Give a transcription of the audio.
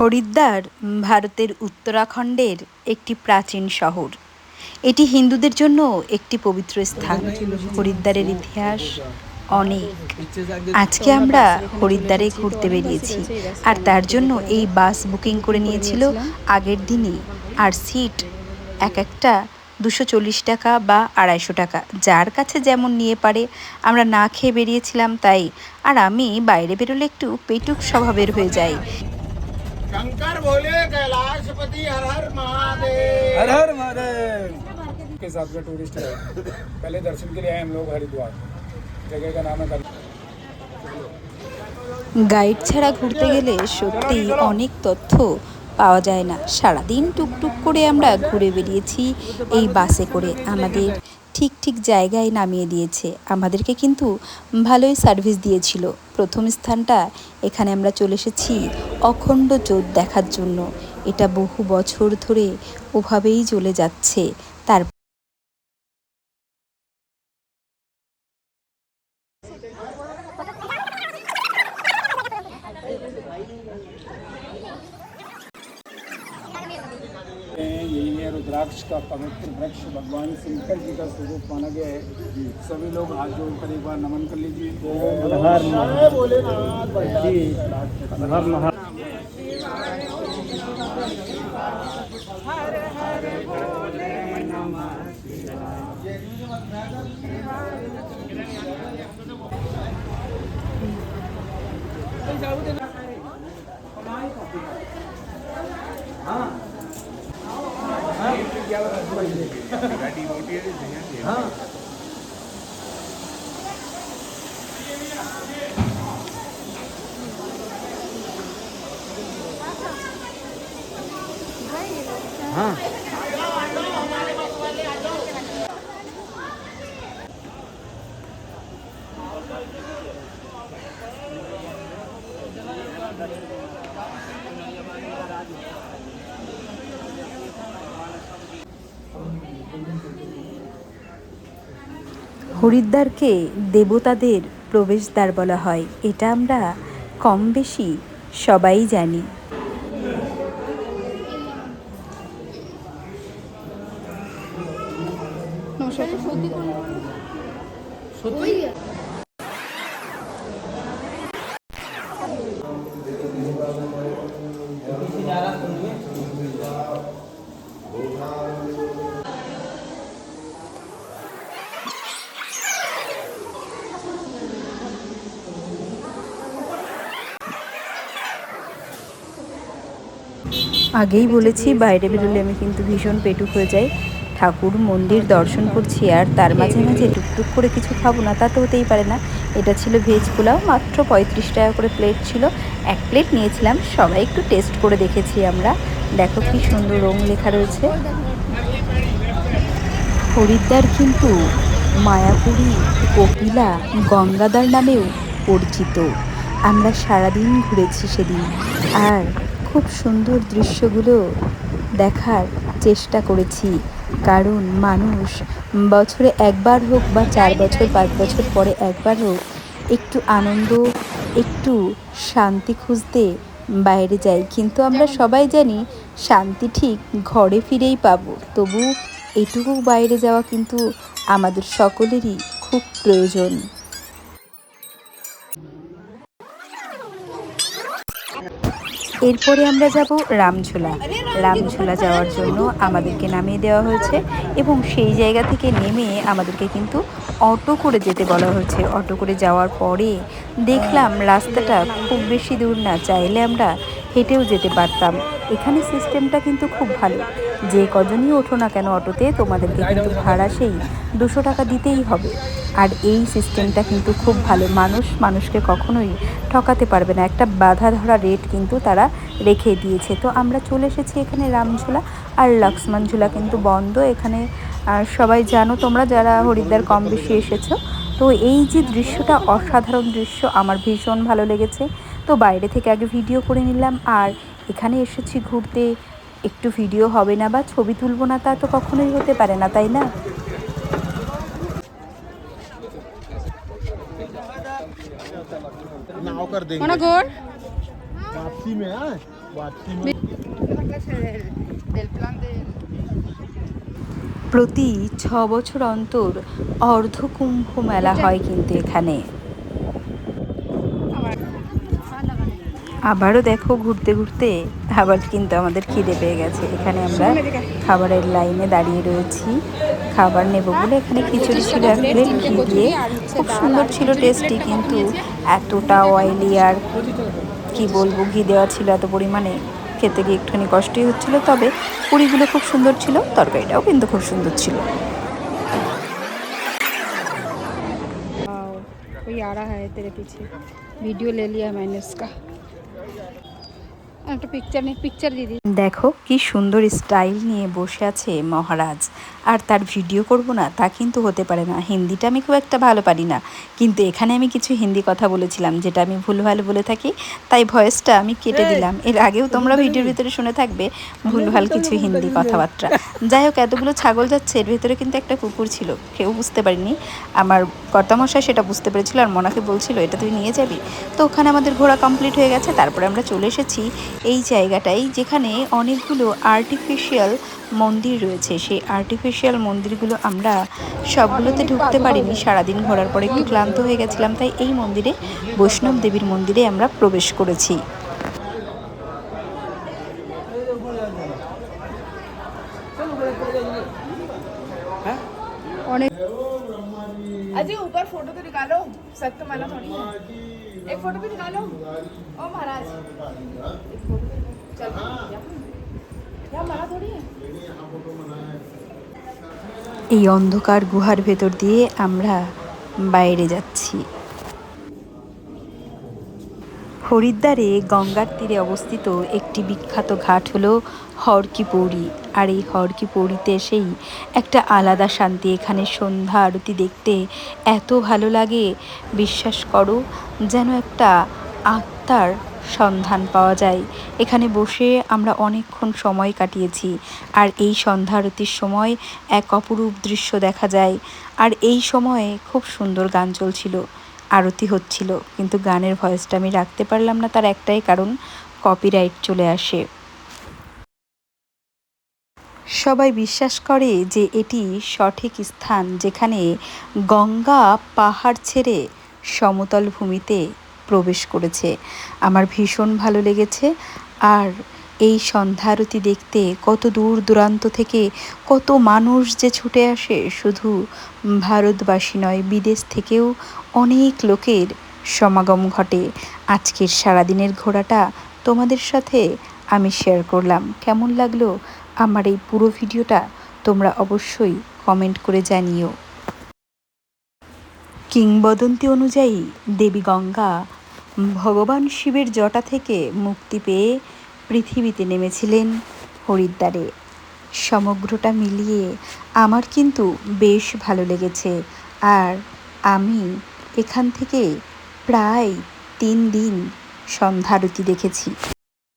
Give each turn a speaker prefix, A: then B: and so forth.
A: হরিদ্বার ভারতের উত্তরাখণ্ডের একটি প্রাচীন শহর। এটি হিন্দুদের জন্য একটি পবিত্র স্থান। হরিদ্বারের ইতিহাস অনেক। আজকে আমরা হরিদ্বারে ঘুরতে বেরিয়েছি। আর তার জন্য এই বাস বুকিং করে নিয়েছিল আগের দিনই। আর সিট এক একটা দুশো চল্লিশ টাকা বা আড়াইশো টাকা। যার কাছে যেমন নিয়ে পারে, আমরা না খেয়ে বেরিয়েছিলাম তাই। আর আমি বাইরে বেরোলে একটু পেটুক স্বভাবের হয়ে যাই।
B: शंकर बोले कैलाशपति हर हर महादेव
C: हर हर महादेव के साथ में टूरिस्ट है पहले दर्शन के लिए आए हम लोग हरिद्वार जगह का नाम है कल
A: গাইড ছাড়া ঘুরতে গেলে সত্যি অনেক তথ্য পাওয়া যায় না সারাদিন টুকটুক করে আমরা ঘুরে বেরিয়েছি এই বাসে করে আমাদের ঠিক ঠিক জায়গায় নামিয়ে দিয়েছে। আমাদেরকে কিন্তু ভালোই সার্ভিস দিয়েছিল। প্রথম স্থানটা এখানে আমরা চলে এসেছি অখণ্ড জোত দেখার জন্য। এটা বহু বছর ধরে ওভাবেই চলে যাচ্ছে। তার
C: का पवित्र वृक्ष भगवान शंकर जी का स्वरूप माना गया है। सभी लोग हाथ जोड़कर एक बार नमन कर लीजिए।
B: जय 啊。
A: হরিদ্বারকে দেবতাদের প্রবেশদ্বার বলা হয়। এটা আমরা কম বেশি সবাই জানি। আগেই বলেছি, বাইরে বেরোলে আমি কিন্তু ভীষণ পেটুক হয়ে যাই। ঠাকুর মন্দির দর্শন করছি আর তার মাঝে মাঝে টুকটুক করে কিছু খাব না, তা তো হতেই পারে না। এটা ছিল ভেজ পোলাও, মাত্র পঁয়ত্রিশ টাকা করে প্লেট ছিল। এক প্লেট নিয়েছিলাম, সবাই একটু টেস্ট করে দেখেছি আমরা। দেখো কি সুন্দর রং লেখা রয়েছে। হরিদ্বার কিন্তু মায়াপুরী, কপিলা গঙ্গাদার নামেও পরিচিত। আমরা সারাদিন ঘুরেছি সেদিন। আর খুব সুন্দর দৃশ্যগুলো দেখার চেষ্টা করেছি। কারণ মানুষ বছরে একবার হোক বা চার বছর, পাঁচ বছর পরে একবার হোক, একটু আনন্দ, একটু শান্তি খুঁজতে বাইরে যাই কিন্তু আমরা সবাই জানি শান্তি ঠিক ঘরে ফিরেই পাবো। তবু এটুকু বাইরে যাওয়া কিন্তু আমাদের সকলেরই খুব প্রয়োজন। এরপরে আমরা যাব রামঝোলা। রামঝোলা যাওয়ার জন্য আমাদেরকে নামিয়ে দেওয়া হয়েছে এবং সেই জায়গা থেকে নেমে আমাদেরকে কিন্তু অটো করে যেতে বলা হয়েছে। অটো করে যাওয়ার পরে দেখলাম রাস্তাটা খুব বেশি দূর না, চাইলে আমরা হেঁটেও যেতে পারতাম। এখানে সিস্টেমটা কিন্তু খুব ভালো। যে কজনই ওঠো না কেন অটোতে, তোমাদেরকে কিন্তু ভাড়া সেই দুশো টাকা দিতেই হবে। আর এই সিস্টেমটা কিন্তু খুব ভালো। মানুষ মানুষকে কখনোই ঠকাতে পারবে না। একটা বাধা ধরা রেট কিন্তু তারা রেখে দিয়েছে। তো আমরা চলে এসেছি এখানে রামঝোলা আর লক্ষ্মণ ঝোলা কিন্তু বন্ধ। এখানে, আর সবাই জানো তোমরা যারা হরিদ্বার কম বেশি এসেছ, তো এই যে দৃশ্যটা অসাধারণ দৃশ্য, আমার ভীষণ ভালো লেগেছে। তো বাইরে থেকে আগে ভিডিও করে নিলাম। আর এখানে এসেছি ঘুরতে। একটু ভিডিও হবে না বা ছবি তুলব না তা তো কখনোই হতে পারে না, তাই না?
B: कर देंगे
D: कोणा गोड
B: वापसी में हाँ
A: প্রতি ছ বছর অন্তর অর্ধকুম্ভ মেলা হয় কিন্তু এখানে আবারও দেখো ঘুরতে ঘুরতে আবার কিন্তু আমাদের খিদে পেয়ে গেছে এখানে আমরা খাবারের লাইনে দাঁড়িয়ে রয়েছি খাবার নেব বলে এখানে খিচুড়ি ছিল এক প্লেট ঘি দিয়ে খুব সুন্দর ছিল টেস্টি কিন্তু এতটা অয়েলি আর কি বলবো ঘি দেওয়া ছিল এত পরিমাণে খেতে গিয়ে একটুখানি কষ্টই হচ্ছিল তবে পুরিগুলো খুব সুন্দর ছিল তরকারিটাও কিন্তু খুব সুন্দর ছিল
D: वाओ, कोई आ रहा है तेरे पीछे वीडियो ले लिया मैंने उसका একটা পিকচার নেই পিকচার দিদি
A: দেখো কি সুন্দর স্টাইল নিয়ে বসে আছে মহারাজ আর তার ভিডিও করব না তা কিন্তু হতে পারে না। হিন্দিটা আমি খুব একটা ভালো পারি না। কিন্তু এখানে আমি কিছু হিন্দি কথা বলেছিলাম যেটা আমি ভুলভাল বলে থাকি তাই ভয়েসটা আমি কেটে দিলাম। এর আগেও তোমরা ভিডিওর ভিতরে শুনে থাকবে ভুলভাল কিছু হিন্দি কথাবার্তা। যাই হোক এতগুলো ছাগল যাচ্ছে এর ভিতরে কিন্তু একটা কুকুর ছিল কেউ বুঝতে পারিনি। আমার কর্তামশাই সেটা বুঝতে পেরেছিল আর মনাকে বলছিল এটা তুই নিয়ে যাবি? তো ওখানে আমাদের ঘোরা কমপ্লিট হয়ে গেছে তারপরে আমরা চলে এসেছি এই জায়গাটাই যেখানে অনেকগুলো আর্টিফিশিয়াল মন্দির রয়েছে। সেই আর্টিফিশিয়াল মন্দিরগুলো আমরা সবগুলোতে ঢুকতে পারিনি সারাদিন ঘোরার পরে একটু ক্লান্ত হয়ে গেছিলাম তাই এই মন্দিরে বৈষ্ণব দেবীর মন্দিরে আমরা প্রবেশ করেছি
D: অনেক
E: अजय ऊपर फोटो तो निकालो सब तो मना थोड़ी है एक फोटो भी निकालो ओ महाराज एक फोटो भी निकालो। चल यहाँ मना थोड़ी है
A: এই অন্ধকার গুহার ভেতর দিয়ে আমরা বাইরে যাচ্ছি। হরিদ্বারে গঙ্গার তীরে অবস্থিত একটি বিখ্যাত ঘাট হলো হরকি পৌড়ি আর এই হরকি পৌড়িতে এসেই একটা আলাদা শান্তি, এখানে সন্ধ্যা আরতি দেখতে এত ভালো লাগে। বিশ্বাস করো, যেন একটা আত্মার সন্ধান পাওয়া যায়। এখানে বসে আমরা অনেকক্ষণ সময় কাটিয়েছি, আর এই সন্ধ্যা আরতির সময় এক অপরূপ দৃশ্য দেখা যায়। আর এই সময়ে খুব সুন্দর গান চলছিল, আরতি হচ্ছিল, কিন্তু গানের ভয়েসটা আমি রাখতে পারলাম না তার একটাই কারণ কপিরাইট চলে আসে। সবাই বিশ্বাস করে যে এটি সঠিক স্থান, যেখানে গঙ্গা পাহাড় ছেড়ে সমতল ভূমিতে প্রবেশ করেছে। আমার ভীষণ ভালো লেগেছে। আর এই সন্ধ্যা আরতি দেখতে কত দূর দূরান্ত থেকে কত মানুষ যে ছুটে আসে, শুধু ভারতবাসী নয়, বিদেশ থেকেও অনেক লোকের সমাগম ঘটে। আজকের সারাদিনের ঘোরাটা তোমাদের সাথে আমি শেয়ার করলাম। কেমন লাগল আমার এই পুরো ভিডিওটা তোমরা অবশ্যই কমেন্ট করে জানিও। কিংবদন্তি অনুযায়ী দেবী গঙ্গা ভগবান শিবের জটা থেকে মুক্তি পেয়ে পৃথিবীতে নেমেছিলেন হরিদ্বারে। সমগ্রটা মিলিয়ে আমার কিন্তু বেশ ভালো লেগেছে। আর আমি এখান থেকে প্রায় তিন দিন সন্ধ্যারতি দেখেছি।